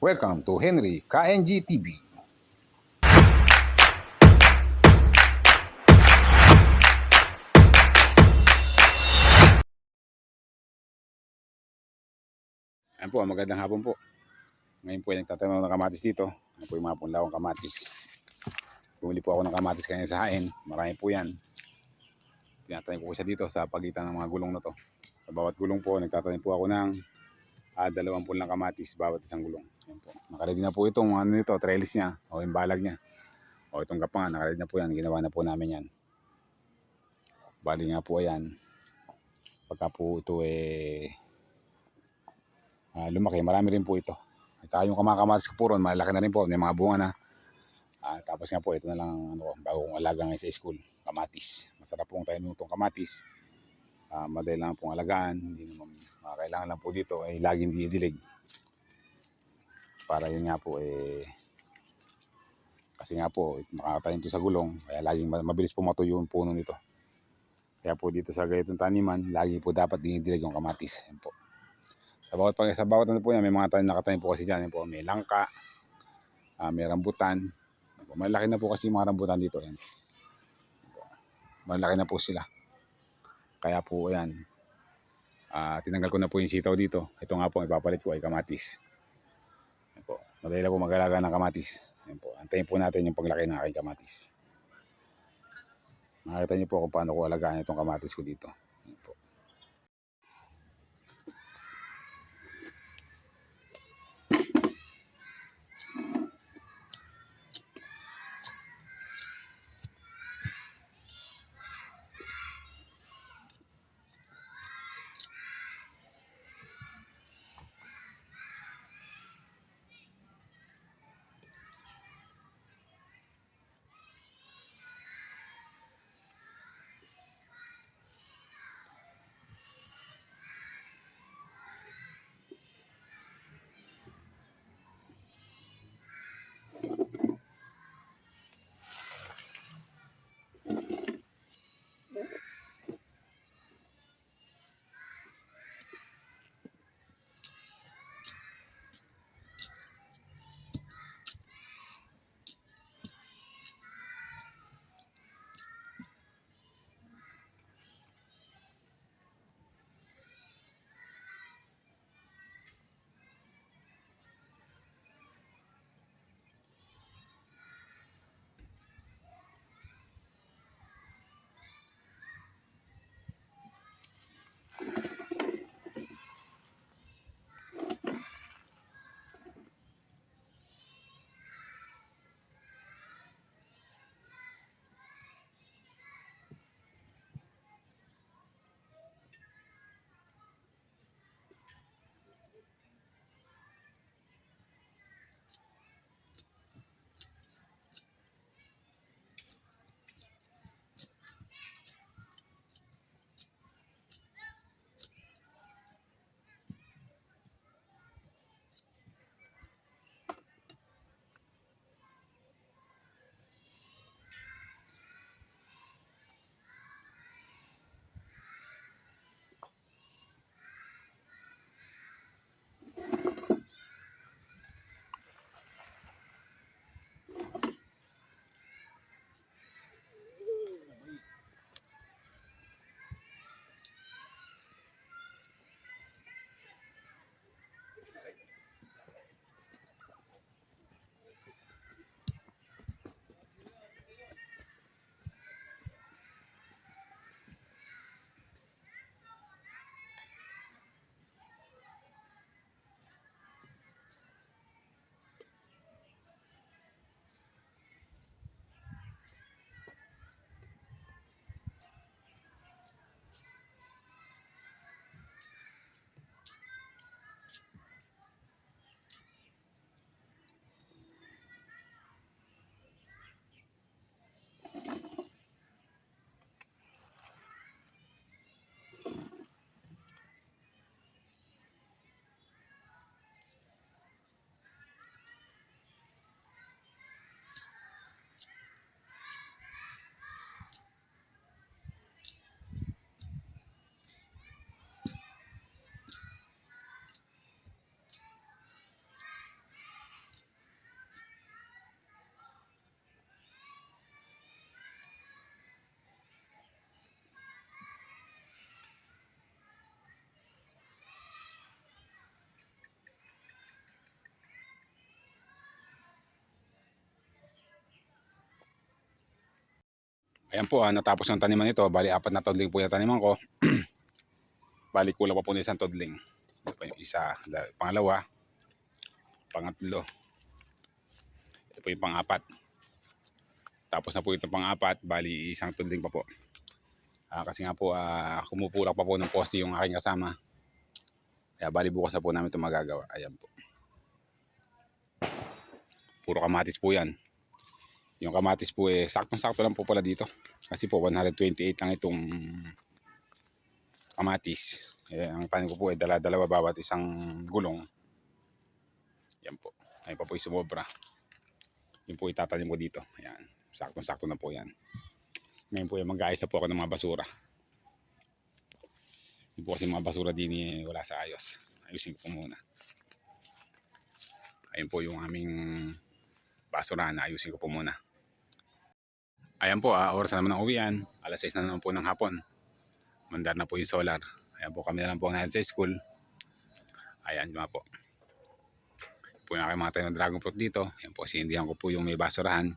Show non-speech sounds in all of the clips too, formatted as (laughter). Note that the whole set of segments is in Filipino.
Welcome to Henry KNG TV. Ayan po, magandang hapon po. Ngayon po ay nagtatanim ako ng kamatis dito. Ano po yung mga punlawang kamatis. Bumili po ako ng kamatis kanina sa hain. Marami po yan. Tinatanim ko po siya dito sa pagitan ng mga gulong na to. Sa bawat gulong po, nagtatanim po ako ng ah, dalawang pulang kamatis bawat isang gulong. Ayan po. Nakaready na po itong ano nito, trellis niya o yung balag niya. O itong gapangan, nakaready na po yan. Ginawa na po namin yan. Bali nga po yan. Pagka po ito eh ah, lumaki, marami rin po ito. At yung kamakamatis ko po ron, malaki na rin po. May mga bunga na. Ah, tapos nga po, ito na lang ano, bago kong alaga ngayon sa school, kamatis. Masarap pong tayo nutong kamatis. Ah, madali lang pong alagaan. Hindi naman ah, kailangan lang po dito ay laging didilig. Para yun nga po eh kasi nga po makakatanim to sa gulong kaya laging ma- mabilis po matuyo yung puno nito. Kaya po dito sa ganitong taniman, lagi po dapat dinidilig yung kamatis. Yan po. Sa bawat pag sa bawat ano po yan, may mga tanim nakatanim po kasi diyan, yan po, may langka, ah, may rambutan. Malaki na po kasi yung mga rambutan dito. Yan. Malaki na po sila. Kaya po yan. Ah, tinanggal ko na po yung sitaw dito. Ito nga po, ipapalit ko ay kamatis. Yan po. Madali po mag-alaga ng kamatis. Yan po. Antayin po natin yung paglaki ng aking kamatis. Makita niyo po kung paano ko alagaan itong kamatis ko dito. Ayan po, ah, natapos ang taniman nito. Bali, apat na todling po yung taniman ko. (clears throat) Bali, kulang pa po ng isang todling. Ito pa yung isa, la- pangalawa, pangatlo. Ito po yung pang-apat. Tapos na po ito pang-apat, bali isang todling pa po. Ah, kasi nga po, ah, kumupulak pa po ng poste yung aking kasama. Kaya bali bukas na po namin ito magagawa. Ayan po. Puro kamatis po yan. Yung kamatis po eh, saktong-sakto lang po pala dito. Kasi po 128 lang itong kamatis. Eh, ang tanim ko po ay dala-dalawa bawat isang gulong. Yan po. Ayun pa po yung sumobra. Yun po itatanim ko dito. Ayan. Saktong-sakto na po yan. Ngayon po yung mag-aayos na po ako ng mga basura. Yung po kasi mga basura din eh, wala sa ayos. Ayusin ko muna. Ayun po yung aming basura na ayusin ko po muna. Ayan po, ah, oras na naman ng uwian. Alas 6 na naman po ng hapon. Mandar na po yung solar. Ayan po, kami na lang po ngayon sa school. Ayan nga po. Po yung aking mga tayo ng dragon fruit dito. Ayan po, sindihan ko po yung may basurahan.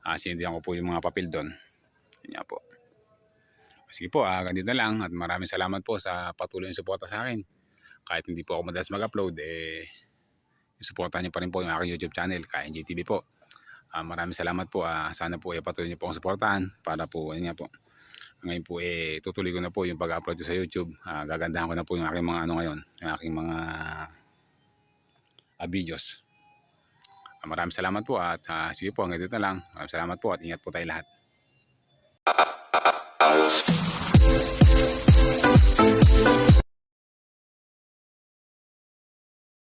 Ah, sindihan ko po yung mga papel doon. Ayan po. Sige po, ah, ganito na lang. At maraming salamat po sa patuloy yung suporta sa akin. Kahit hindi po ako madalas mag-upload, eh, suportahan niyo pa rin po yung aking YouTube channel, KNGTV po. Ah, maraming salamat po. Ah, sana po eh, patuloy niyo po akong suportahan para po, ayun nga po. Ngayon po eh, tutuloy ko na po yung pag-upload sa YouTube. Ah, gagandahan ko na po yung aking mga ano ngayon, yung aking mga ah, videos. Ah, maraming salamat po at ah, sige po, hanggang dito na lang. Maraming salamat po at ingat po tayo lahat.